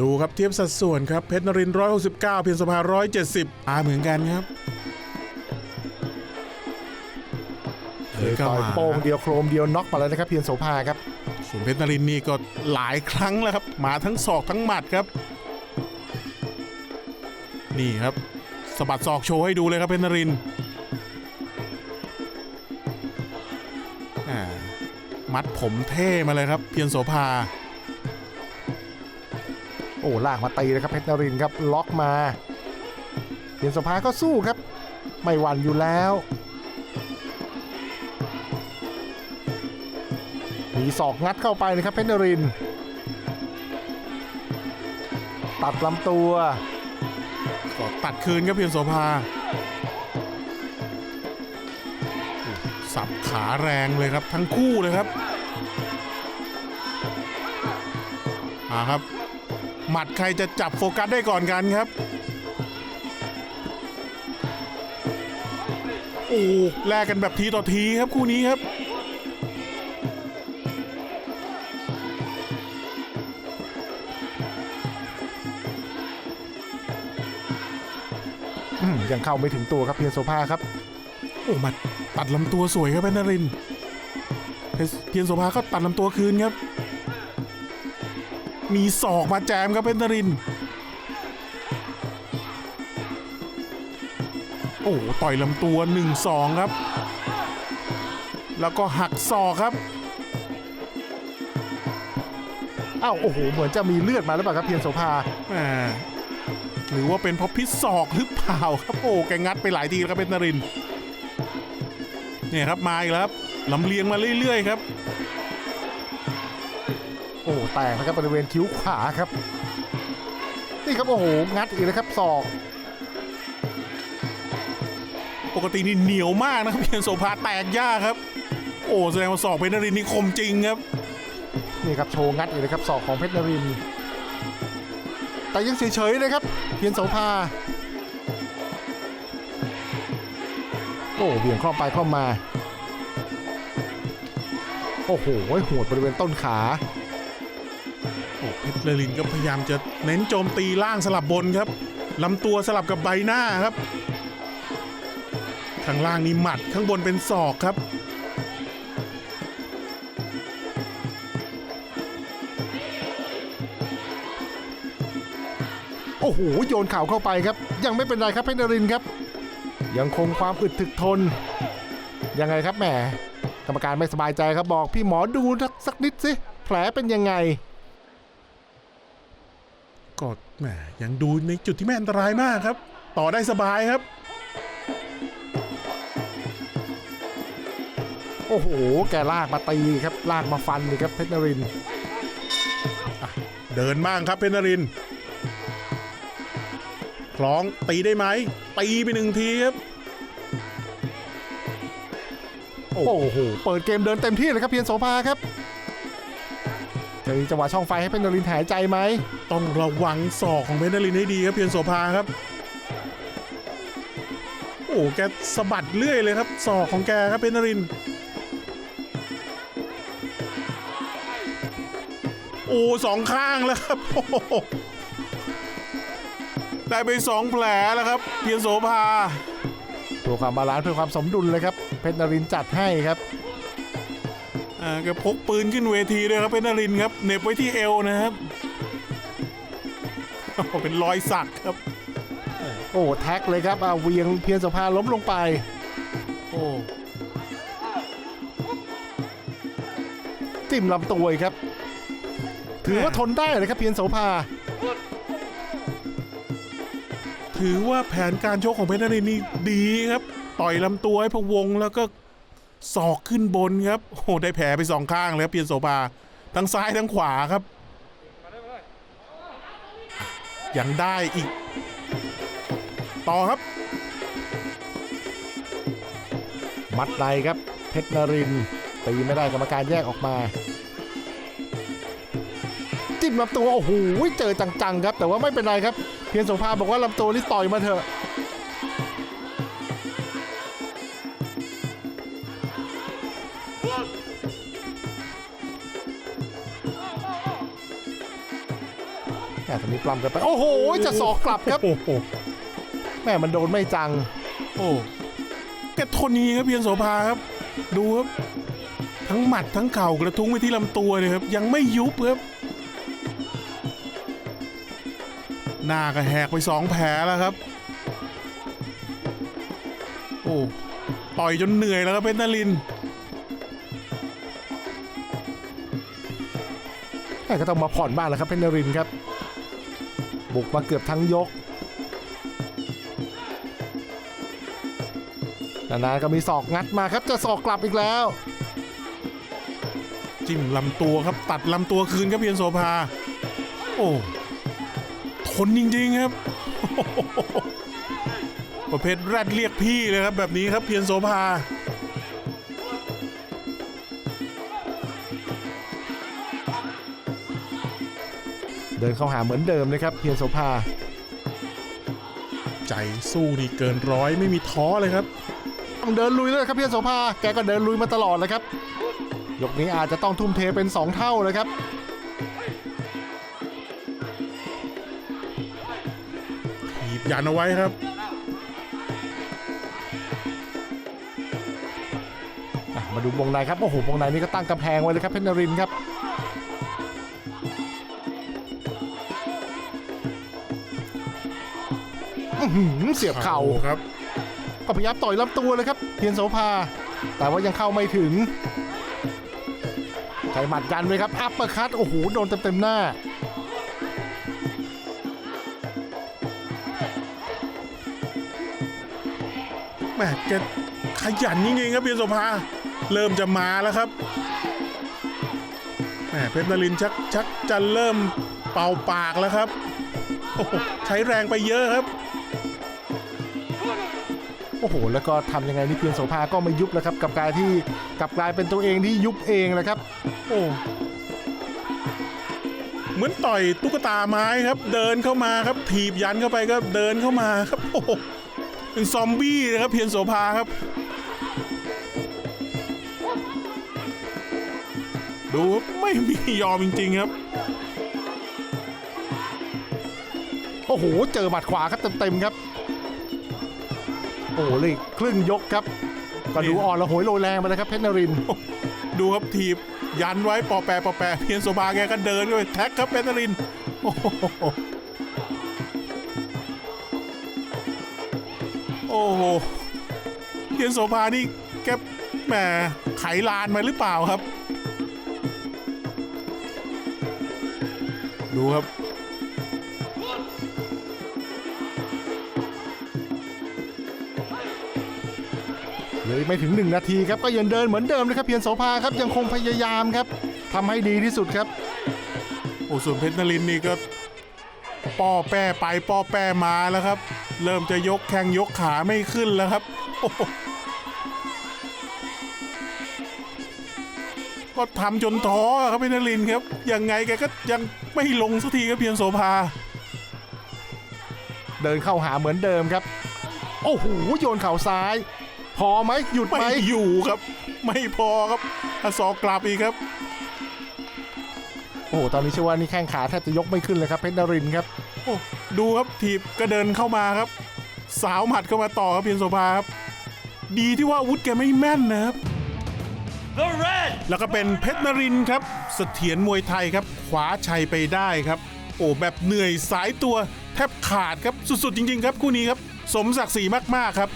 ดูครับเทียบสัดส่วนครับเพชรนรินทร์169เพียรสภา170อาเหมือนกันครับเคยต่อยโป้งเดียวโครมเดียวน็อกมาแล้วนะครับเพียรโสภาครับส่วนเพชรนรินทร์นี่ก็หลายครั้งแล้วครับมาทั้งศอกทั้งหมัดครับ นี่ครับสะบัดศอกโชว์ให้ดูเลยครับเพชรนรินทร์อ่ามัดผมเท่มาเลยครับ เพียรโสภาโอ้ลากมาตีเลยครับเพชรนรินครับล็อกมาเพียรโสภาก็สู้ครับ ไม่หวั่นอยู่แล้วมีศอกงัดเข้าไปนะครับเพชรนริน ตัดลำตัวก็ตัดคืนครับเพียรโสภาสับขาแรงเลยครับทั้งคู่เลยครับมาครับ หมัดใครจะจับโฟกัสได้ก่อนกันครับ โอ้แลกกันแบบทีต่อทีครับคู่นี้ครับ ยังเข้าไม่ถึงตัวครับเพียรโสภาครับ โอ้มัดตัดลำตัวสวยครับเพชรนรินเพียรโสภาก็ตัดลำตัวคืนครับ มีศอกมาแจมครับเพชรนรินทร์โอ้ต่อยลำตัว 1-2 ครับ แล้วก็หักศอกครับอ้าวโอ้โห เหมือนจะมีเลือดมาหรือเปล่าครับเพียรโสภาแหมหรือว่าเป็นเพราะพิษศอกหรือเปล่าครับโอ้แกงัดไปหลายทีแล้วครับเพชรนรินทร์เนี่ยครับมาอีกแล้วครับลำเลียงมาเรื่อยๆครับ โอ้แตกนะครับบริเวณคิ้วขวาครับ นี่ครับโอ้โหงัดอีกแล้วครับศอก ปกตินี่เหนียวมากนะครับเพียรโสภาแตกยากครับ โอ้แสดงว่าศอกเพชรนรินทร์นี่คมจริงครับ นี่ครับโชว์งัดอีกนะครับศอกของเพชรนรินทร์แต่ยังเฉยๆเลยครับ เพียรโสภาโอ้เบี่ยงคล่อมไปคล่อมมา โอ้โหโหดบริเวณต้นขาโอ้ เพชรนรินก็พยายามจะเน้นโจมตีล่างสลับบนครับลำตัวสลับกับใบหน้าครับ ข้างล่างนี่หมัดข้างบนเป็นศอกครับโอ้โหโยนเข่าเข้าไปครับ ยังไม่เป็นไรครับเพชรนรินครับ ยังคงความอึดถึกทน ยังไงครับแหมกรรมการไม่สบายใจครับบอกพี่หมอดูสักนิดสิแผลเป็นยังไง แหมยังดูในจุดที่ไม่อันตรายมากครับ ต่อได้สบายครับ โอ้โห แกลากมาตีครับ ลากมาฟันเลยครับเพชรนรินทร์เดินบ้างครับเพชรนรินทร์คล้องตีได้ไหม ตีไปหนึ่งทีครับ โอ้โห เปิดเกมเดินเต็มที่เลยครับเพียรโสภาครับจะ มีจังหวะช่องไฟให้เพชรนรินทร์หายใจไหมต้องระวังศอกของเพชรนรินทร์ให้ดีครับเพียรโสภาครับ โอ้แกสะบัดเรื่อยเลยครับศอกของแกครับเพชรนรินทร์โอ้สองข้างแล้วครับโอ้โหได้ไปสองแผลแล้วครับ เพียรโสภาเพื่อความบาลานซ์เพื่อความสมดุลเลยครับ เพชรนรินทร์จัดให้ครับ อ่าแกพกปืนขึ้นเวทีด้วยครับเพชรนรินทร์ครับเหน็บไว้ที่เอวนะครับโอ้โหเป็นรอยสักครับ โอ้แท็กเลยครับเอาเวียงเพียรโสภาล้มลงไป โอ้จิ้มลำตัวอีกครับ ถือว่าทนได้เลยครับเพียรโสภาถือว่าแผนการชกของเพชรนรินทร์นี่ดีครับ ต่อยลำตัวให้พะวงแล้วก็ ศอกขึ้นบนครับโอ้โหได้แผลไปสองข้างเลยครับเพียรโสภาทั้งซ้ายทั้งขวาครับ ยังได้อีก ต่อครับ มัดในครับ เพชรนรินตีไม่ได้กรรมการแยกออกมา จิ้มลำตัวโอ้โหเจอจังๆครับ แต่ว่าไม่เป็นไรครับ เพียรโสภาบอกว่าลำตัวนี่ต่อยมาเถอะ แม่ตอนนี้ปล้ำกันไป โอ้โห จะสอกกลับครับ โอ้โหแม่มันโดนไม่จัง โอ้แกทนนี้ครับเพียรโสภาครับ ดูครับทั้งหมัดทั้งเข่ากระทุ้งไปที่ลำตัวเลยครับ ยังไม่ยุบครับหน้าก็แหกไปสองแผลแล้วครับ โอ้ต่อยจนเหนื่อยแล้วครับเพชรนรินทร์แม่ก็ต้องมาผ่อนบ้างแล้วครับเพชรนรินทร์ครับ บุกมาเกือบทั้งยกนานๆก็มีศอกงัดมาครับจะศอกกลับอีกแล้ว จิ้มลำตัวครับตัดลำตัวคืนครับเพียรโสภา โอ้ทนจริงๆครับ ประเภทแรดเรียกพี่เลยครับแบบนี้ครับเพียรโสภา เดินเข้าหาเหมือนเดิมเลยครับเพียรโสภา ใจสู้นี่เกินร้อยไม่มีท้อเลยครับต้องเดินลุยเลยครับเพียรโสภาแกก็เดินลุยมาตลอดเลยครับยกนี้อาจจะต้องทุ่มเทเป็น 2 เท่าเลยครับถีบยันเอาไว้ครับอะมาดูวงในครับโอ้โหวงในนี่ก็ตั้งกำแพงไว้เลยครับเพชรนรินทร์ครับ อื้อหือเสียบเข่าครับก็พยายามต่อยลำตัวเลยครับเพียรโสภา แต่ว่ายังเข้าไม่ถึงใช้หมัดยันเลยครับ อัปเปอร์คัตโอ้โห โดนเต็มๆหน้า แหมแกขยันจริงๆครับเพียรโสภา เริ่มจะมาแล้วครับแหมเพชรนรินทร์ชักชักจะเริ่มเป่าปากแล้วครับโอ้โหใช้แรงไปเยอะครับ โอ้โห แล้วก็ทำยังไงนี่เพียรโสภาก็ไม่ยุบแล้วครับกับกลายที่กับกลายเป็นตัวเองที่ยุบเองเลยครับ โอ้เหมือนต่อยตุ๊กตาไม้ครับ เดินเข้ามาครับ ถีบยันเข้าไปก็เดินเข้ามาครับโอ้เป็นซอมบี้นะครับเพียรโสภาครับดูครับไม่มียอมจริง ๆ ครับ โอ้โห เจอหมัดขวาครับเต็มๆครับ โอ้โหเลยครึ่งยกครับก็ดูอ่อนละโหยโรยแรงไปเลยครับเพชรนรินดูครับถีบยันไว้ปอแปรปอแปรเพียรโสภาแกก็เดินไปแท็กครับเพชรนรินโอ้โหโอ้โหเพียรโสภานี่แกแหมไขลานมาหรือเปล่าครับ ดูครับ เลยไม่ถึง 1 นาทีครับก็ยังเดินเหมือนเดิมเลยครับเพียรโสภาครับยังคงพยายามครับทำให้ดีที่สุดครับโอ้ส่วนเพชรนรินทร์นี่ก็ป้อแป้ไปป้อแป้มาแล้วครับ เริ่มจะยกแข้งยกขาไม่ขึ้นแล้วครับโอ้โหก็ทำจนท้อครับเพชรนรินทร์ครับยังไงแกก็ยังไม่ลงสักทีครับเพียงโสภา เดินเข้าหาเหมือนเดิมครับ โอ้โหโยนเข่าซ้าย พอไหมหยุดไหมไม่อยู่ครับ ไม่พอครับถ้าศอกกลับอีกครับ โอ้โหตอนนี้เชื่อว่านี่แข้งขาแทบจะยกไม่ขึ้นเลยครับเพชรนรินทร์ครับโอ้ดูครับถีบก็เดินเข้ามาครับ สาวหมัดเข้ามาต่อครับเพียงโสภาครับดีที่ว่าอาวุธแกไม่แม่นนะครับ The red แล้วก็เป็นเพชรนรินทร์ครับ เสถียรมวยไทยครับคว้าชัยไปได้ครับ โอ้แบบเหนื่อยสายตัวแทบขาดครับสุดๆจริง ๆ ครับคู่นี้ครับ สมศักดิ์ศรีมากๆครับ